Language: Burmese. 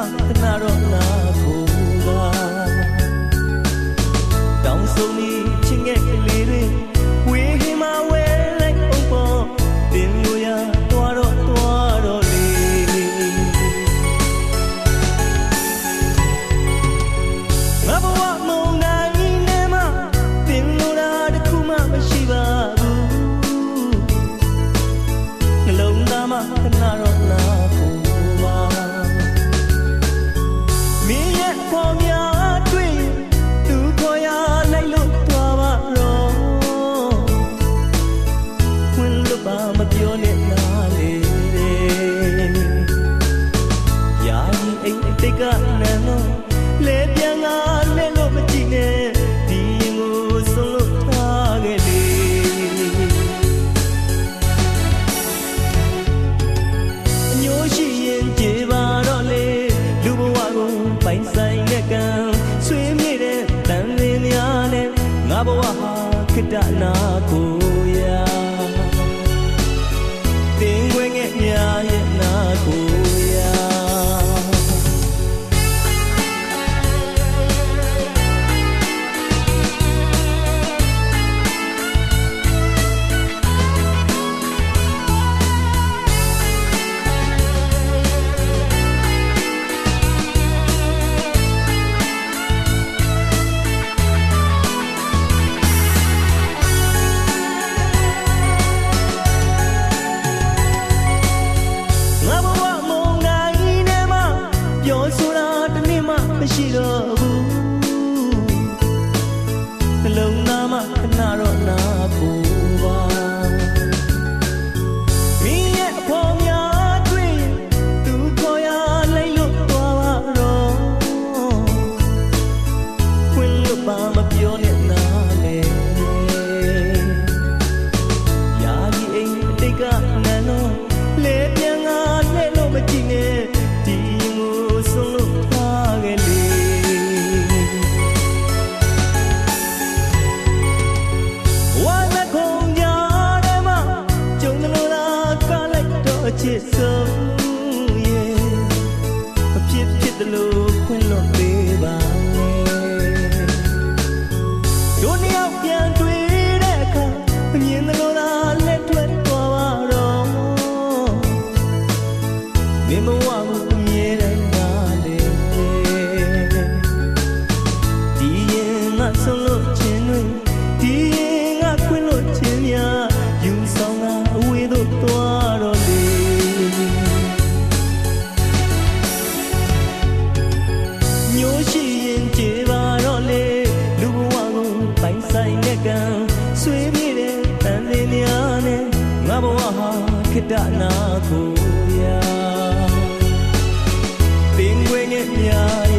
ခဏတော့နာဖို့ပါတောင်းဆုံးဒီချင်းငယ်ကလေးတွေဝေးခင်မှာဝဲလိုက်အောင်ပေါ်တင်လို့ရသွားတော့သွားတော့လေးလေးမဘဝမုံနိုင်နဲ့မှတင်လို့တာတစ်ခုမှမရှိပါဘူးနှလုံးသားမှာခဏတော့နာ ပိုင်ဆိုင်တဲ့ကံဆွေးမြေ့တဲ့တန်လင်းများနဲ့ငါဘဝဟာခိတနာကိုရာတင်းငွေငယ်များရဲ့နာကို မှမရှိတော့ဘူးနှလုံးသားမှာခဏတော့နာဖို့ပါမင်းရဲ့အဖော်များတွေ့ရင်သူခေါ်ရလိုက်လို့သွားပါတော့ခွင့်လို့ပါမပြောနဲ့ ချစ်ဆုံးရဲ့အဖြစ်ဖြစ်တယ်လို့ခွင့်လွ င်ဆိုင်တဲ့ကံဆွေးပြေတဲ့တန်လေးများနဲ့ငါဘဝဟာခိတ္တနာကိုရာပင်ခွေငယ်များ